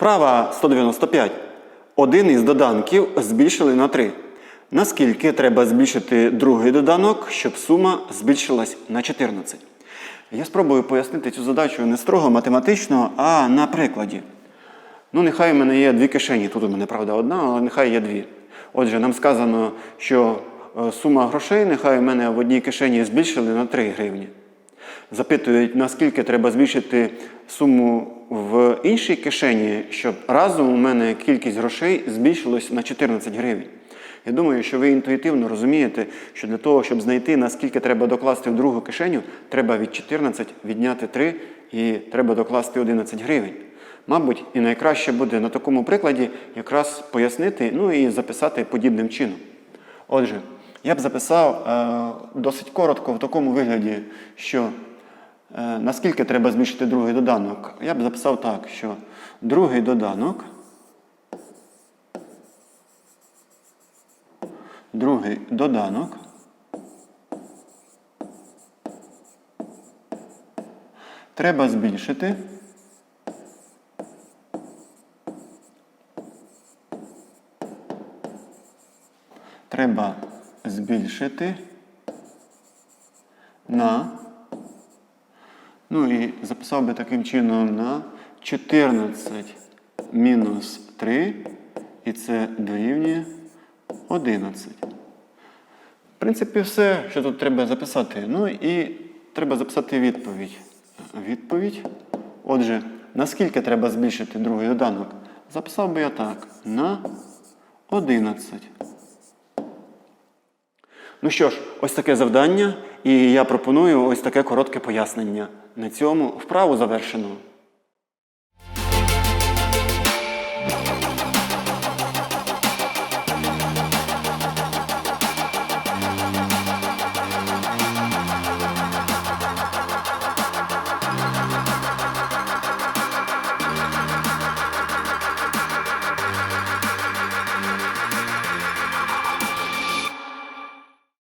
Вправа 195. Один із доданків збільшили на 3. Наскільки треба збільшити другий доданок, щоб сума збільшилась на 14? Я спробую пояснити цю задачу не строго математично, а на прикладі. Ну, нехай у мене є дві кишені. Тут у мене, правда, одна, але нехай є дві. Отже, нам сказано, що е, сума грошей нехай у мене в одній кишені збільшили на 3 гривні. Запитують, наскільки треба збільшити суму в іншій кишені, щоб разом у мене кількість грошей збільшилась на 14 гривень. Я думаю, що ви інтуїтивно розумієте, що для того, щоб знайти, наскільки треба докласти в другу кишеню, треба від 14 відняти 3 і треба докласти 11 гривень. Мабуть, і найкраще буде на такому прикладі якраз пояснити, ну і записати подібним чином. Отже, я б записав е, досить коротко в такому вигляді, що наскільки треба збільшити другий доданок. Я б записав так, що другий доданок. Другий доданок. Треба збільшити. Треба збільшити на. Ну і записав би таким чином на 14 мінус 3, і це дорівнює 11. В принципі, все, що тут треба записати. Ну і треба записати відповідь. Відповідь. Отже, наскільки треба збільшити другий доданок? Записав би я так. На 11. Ну що ж, ось таке завдання, і я пропоную ось таке коротке пояснення. На цьому вправу завершено.